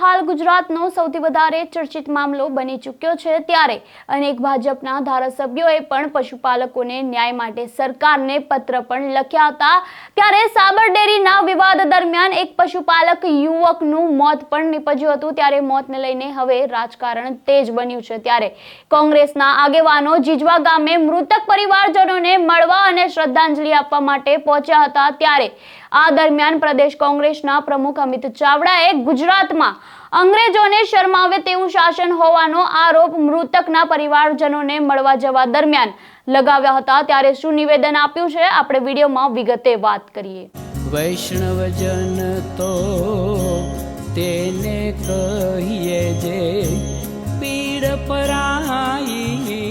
હાલ ગુજરાતનો સૌથી વધારે ચર્ચિત મામલો બની ચૂક્યો છે ત્યારે અનેક ભાજપના ધારાસભ્યોએ પણ પશુપાલકોને ન્યાય માટે સરકારને પત્ર પણ લખ્યા હતા. ત્યારે સાબર ડેરીના વિવાદ દરમિયાન એક પશુપાલક યુવકનું મોત પણ નીપજ્યું હતું. ત્યારે મોતને લઈને હવે રાજકારણ તેજ બન્યું છે. ત્યારે કોંગ્રેસના આગેવાનો જીજવા ગામે મૃતક પરિવારજનોને મળવા અને શ્રદ્ધાંજલિ આપવા માટે પહોંચ્યા હતા. ત્યારે આ દરમિયાન પ્રદેશ કોંગ્રેસના પ્રમુખ અમિત ચાવડાએ ગુજરાતમાં અંગ્રેજોને શરમાવે તેવું શાસન હોવાનો આરોપ મૃતકના પરિવારજનોને મળવા જવા દરમિયાન લગાવ્યા હતા. ત્યારે શું નિવેદન આપ્યું છે? આપણે વિડીયોમાં વિગતે વાત કરીએ. વૈષ્ણવજન તો તેને કહીએ જે પીડ પરાઈ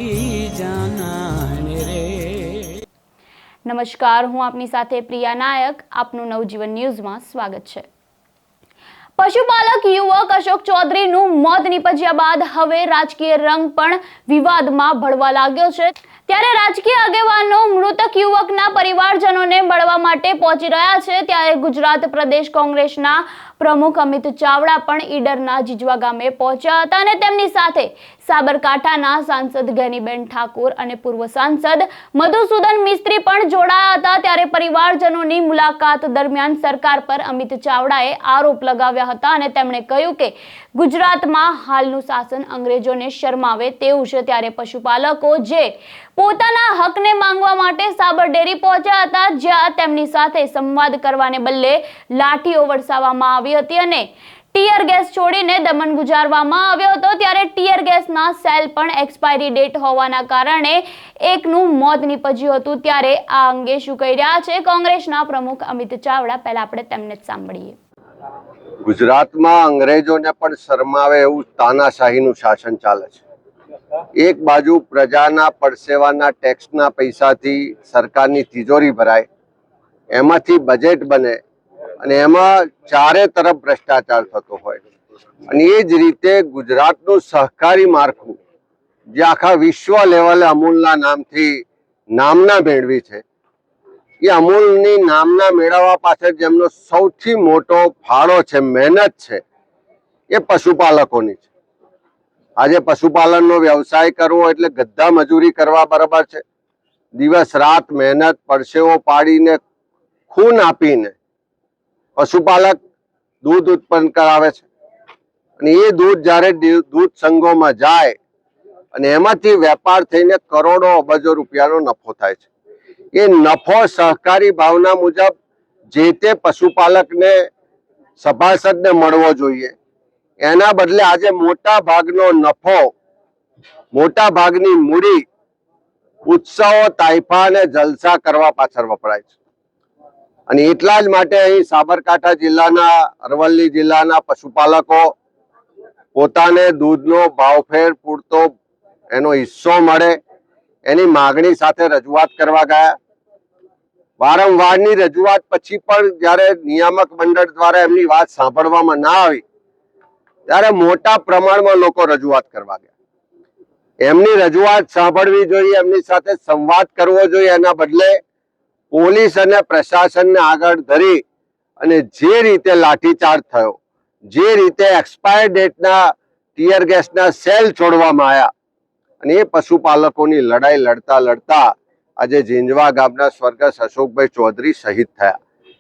નમસ્કાર, હું આપની સાથે પ્રિયા નાયક. આપનું નવજીવન ન્યૂઝમાં સ્વાગત છે. પશુપાલક યુવક અશોક ચૌધરીનું મોત નીપજ્યા બાદ હવે રાજકીય રંગ પણ વિવાદમાં ભળવા લાગ્યો છે. ત્યારે રાજકીય આગેવાનો, મૃતક યુવકના પરિવારજનોને મળવા માટે પહોંચી રહ્યા છે. ત્યારે ગુજરાત પ્રદેશ કોંગ્રેસના પ્રમુખ અમિત ચાવડા પણ ઈડરના જીજવા ગામે પહોંચ્યા હતા અને તેમની સાથે સાબરકાંઠાના સાંસદ ગેનીબેન ઠાકુર અને પૂર્વ સાંસદ મધુસૂદન મિસ્ત્રી પણ જોડાયા હતા. ત્યારે પરિવારજનોની મુલાકાત દરમિયાન સરકાર પર અમિત ચાવડાએ આરોપ લગાવ્યા હતા અને તેમણે કહ્યું કે, ગુજરાતમાં હાલનું શાસન અંગ્રેજોને શરમાવે તેવું છે. ત્યારે પશુપાલકો જે પોતાના હકને માંગવા માટે સાબર ડેરી પહોંચ્યા હતા, જ્યાં તેમની સાથે સંવાદ કરવાને બદલે લાઠીઓ વરસાવવામાં આવી હતી અને ટીયર ગેસ છોડીને દમન ગુજારવામાં આવ્યો હતો. ત્યારે ટીયર ગેસના સેલ પણ એક્સપાયરી ડેટ હોવાના કારણે એકનું મોત નીપજ્યું હતું. ત્યારે આ અંગે શું કહી રહ્યા છે કોંગ્રેસના પ્રમુખ અમિત ચાવડા? પહેલા આપણે તેમને જ સાંભળીએ. ગુજરાતમાં અંગ્રેજોને પણ શરમાવે એવું તાનાશાહીનું શાસન ચાલે છે. એક બાજુ પ્રજાના પરસેવાના ટેક્સના પૈસાથી સરકારની તિજોરી ભરાય, એમાંથી બજેટ બને અને એમાં ચારે તરફ ભ્રષ્ટાચાર થતો હોય. અને એ જ રીતે ગુજરાતનું સહકારી માળખું, જે આખા વિશ્વ લેવલે અમૂલના નામથી નામના મેળવી છે, એ અમૂલની નામના મેળવવા પાછળ જેમનો સૌથી મોટો ફાળો છે, મહેનત છે, એ પશુપાલકોની છે. આજે પશુપાલનનો વ્યવસાય કરવો એટલે ગધા મજૂરી કરવા બરાબર છે. દિવસ રાત મહેનત પરસેવો પાડીને, ખૂન આપીને પશુપાલક દૂધ ઉત્પન્ન કરાવે છે. અને એ દૂધ જ્યારે દૂધ સંઘોમાં જાય અને એમાંથી વેપાર થઈને કરોડો અબજો રૂપિયાનો નફો થાય છે. એ નફો સહકારી ભાવના મુજબ જે તે પશુપાલકને, સભાસદને મળવો જોઈએ. એના બદલે આજે મોટા ભાગનો નફો મોટા ભાગની મૂડી ઉત્સવો તાઇફા અને જલસા કરવા પાછળ વપરાય છે. અને એટલા જ માટે અહીં સાબરકાંઠા જિલ્લાના, અરવલ્લી જિલ્લાના પશુપાલકો પોતાને દૂધનો ભાવફેર, પૂરતો એનો હિસ્સો મળે, એની માગણી સાથે રજૂઆત કરવા ગયા. વારંવારની રજૂઆત પછી પણ જ્યારે નિયામક મંડળ દ્વારા એમની વાત સાંભળવામાં ના આવી ત્યારે મોટા પ્રમાણમાં લોકો રજૂઆત કરવા ગયા. એમની રજૂઆત સાંભળવી જોઈએ, એમની સાથે સંવાદ કરવો જોઈએ. એના બદલે પોલીસ અને પ્રશાસનને આગળ ધરી અને જે રીતે લાઠીચાર્જ થયો, જે રીતે એક્સપાયર ડેટના ટીયર ગેસના સેલ છોડવામાં આવ્યા અને એ પશુપાલકોની લડાઈ લડતા લડતા આજે ઝીંઝવા ગામના સ્વર્ગસ્થ અશોકભાઈ ચૌધરી શહીદ થયા.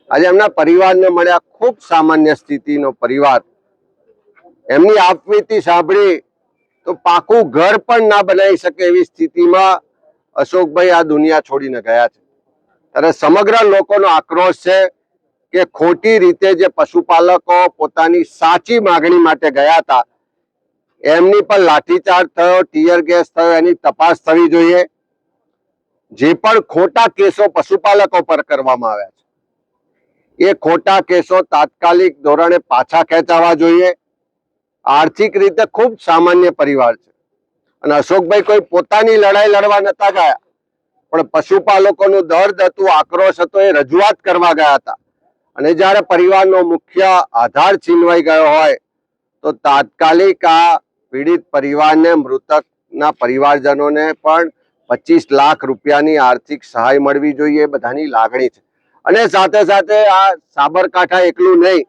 આજે એમના પરિવારને મળ્યા ખૂબ સામાન્ય સ્થિતિનો પરિવાર એમની આપવીતી સાંભળી તો પાકું ઘર પણ ના બનાવી શકે એવી સ્થિતિમાં અશોકભાઈ આ દુનિયા છોડીને ગયા છે. ત્યારે સમગ્ર લોકોનો આક્રોશ છે કે ખોટી રીતે જે પશુપાલકો પોતાની સાચી માગણી માટે ગયા હતા, એમની પર લાઠીચાર્જ થયો, ટીયર ગેસ થયો, એની તપાસ થવી જોઈએ. જે પણ ખોટા કેસો પશુપાલકો પર કરવામાં આવ્યા છે, એ ખોટા કેસો તાત્કાલિક ધોરણે પાછા ખેંચાવા જોઈએ. આર્થિક રીતે ખૂબ સામાન્ય પરિવાર છે. અને અશોકભાઈ કોઈ પોતાની લડાઈ લડવા નતા ગયા, પણ પશુપાલકોનું દર્દ હતું, આક્રોશ હતો, એ રજૂઆત કરવા ગયા હતા. અને જ્યારે પરિવારનો મુખ્ય આધાર છીનવાઈ ગયો હોય, તો તાત્કાલિક આ પીડિત પરિવારને, મૃતકના પરિવારજનોને પણ પચીસ લાખ રૂપિયાની આર્થિક સહાય મળવી જોઈએ બધાની લાગણી છે. અને સાથે સાથે આ સાબરકાંઠા એકલું નહીં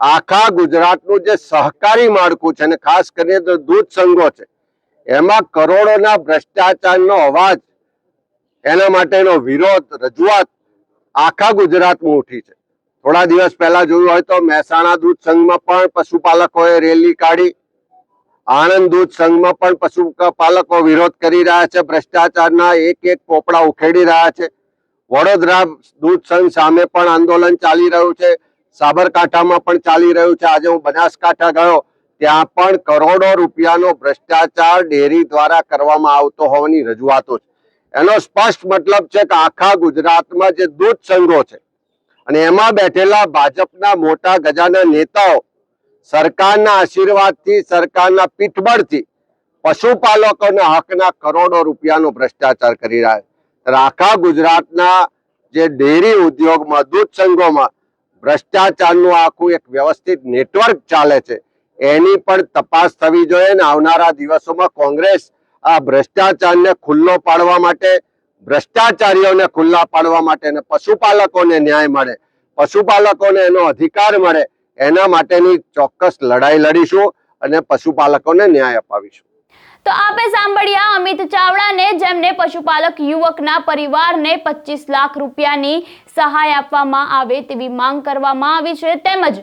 આખા ગુજરાતનું જે સહકારી માળખું છે અને ખાસ કરીને તો દૂધ સંઘો છે, એમાં કરોડોના ભ્રષ્ટાચારનો અવાજ, એના માટેનો વિરોધ, રજૂઆત આખા ગુજરાતમાં ઉઠી છે. થોડા દિવસ પહેલા જોયું હોય તો મહેસાણા દૂધ સંઘમાં પણ પશુપાલકોએ રેલી કાઢી, આણંદ દૂધ સંઘમાં પણ પશુપાલકો વિરોધ કરી રહ્યા છે, ભ્રષ્ટાચારના એક એક પોપડા ઉખેડી રહ્યા છે. વડોદરા દૂધ સંઘ સામે પણ આંદોલન ચાલી રહ્યું છે. સાબરકાંઠામાં પણ ચાલી રહ્યું છે. આજે હું બનાસકાંઠા ગયો. ત્યાં પણ કરોડો રૂપિયાનો ભ્રષ્ટાચાર ડેરી દ્વારા કરવામાં આવતો હોવાની રજૂઆતો છે. એનો સ્પષ્ટ મતલબ છે કે આખા ગુજરાતમાં જે દૂધ સંઘો છે અને એમાં બેઠેલા ભાજપના મોટા ગજાના નેતાઓ સરકારના આશીર્વાદથી, સરકારના પીઠબળથી પશુપાલકોના હકના કરોડો રૂપિયાનો ભ્રષ્ટાચાર કરી રહ્યા છે. આખા ગુજરાતના જે ડેરી ઉદ્યોગમાં, દૂધ સંઘોમાં ભ્રષ્ટાચારનું આખું એક વ્યવસ્થિત નેટવર્ક ચાલે છે. એની પણ તપાસ થવી જોઈએ અને આવનારા દિવસોમાં કોંગ્રેસ આ ભ્રષ્ટાચારને ખુલ્લો પાડવા માટે, ભ્રષ્ટાચારીઓને ખુલ્લા પાડવા માટે અને પશુપાલકોને ન્યાય મળે. પશુપાલકોને એનો અધિકાર મળે. એના માટેની ચોક્કસ લડાઈ લડીશું અને પશુપાલકોને ન્યાય અપાવીશું. તો આપે સાંભળ્યા અમિત ચાવડાને જેમને પશુપાલક યુવકના પરિવારને પચીસ લાખ રૂપિયાની સહાય આપવામાં આવે તેવી માંગ કરવામાં આવી છે. તેમજ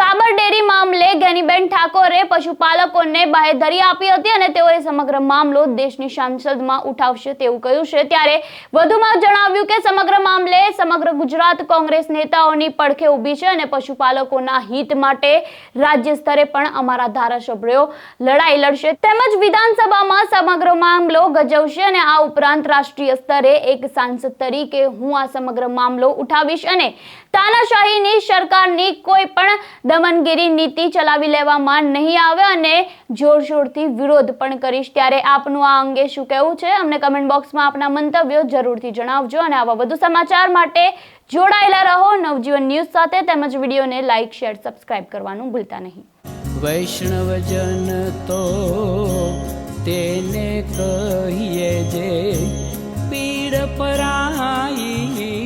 સાબર ડેરી મામલે ગેનીબેન ઠાકોરે પશુપાલકોને બાહેધરી આપી હતી અને તેઓએ સમગ્ર મામલો દેશની સાંસદમાં ઉઠાવશે તેવું કહ્યું છે. ત્યારે વધુમાં જણાવ્યું કે સમગ્ર મામલે સમગ્ર ગુજરાત કોંગ્રેસ નેતાઓની પડખે ઊભી છે અને પશુપાલકોના હિત માટે રાજ્ય સ્તરે પણ અમારા ધારાસભ્યો લડાઈ લડશે. તેમજ વિધાનસભામાં સમગ્ર મામલો ગજવશે અને આ ઉપરાંત રાષ્ટ્રીય સ્તરે એક સાંસદ તરીકે હું આ સમગ્ર મામલો ઉઠાવીશ અને તાનાશાહીની સરકારની કોઈ પણ દમનગીરી નીતિ ચલાવી લેવામાં નહીં આવે અને જોરશોરથી વિરોધ પણ કરીશ. ત્યારે આપનું આ અંગે શું કહેવું છે? અમને કમેન્ટ બોક્સમાં આપના મંતવ્યો જરૂરથી જણાવજો અને આવા વધુ સમાચાર માટે જોડાયેલા રહો. નવજીવન ન્યૂઝ સાથે તેમજ વિડીયોને લાઇક શેર સબસ્ક્રાઇબ કરવાનું ભૂલતા નહીં. વૈષ્ણવજન તો તેને કહીએ જે પીડ પરાઈ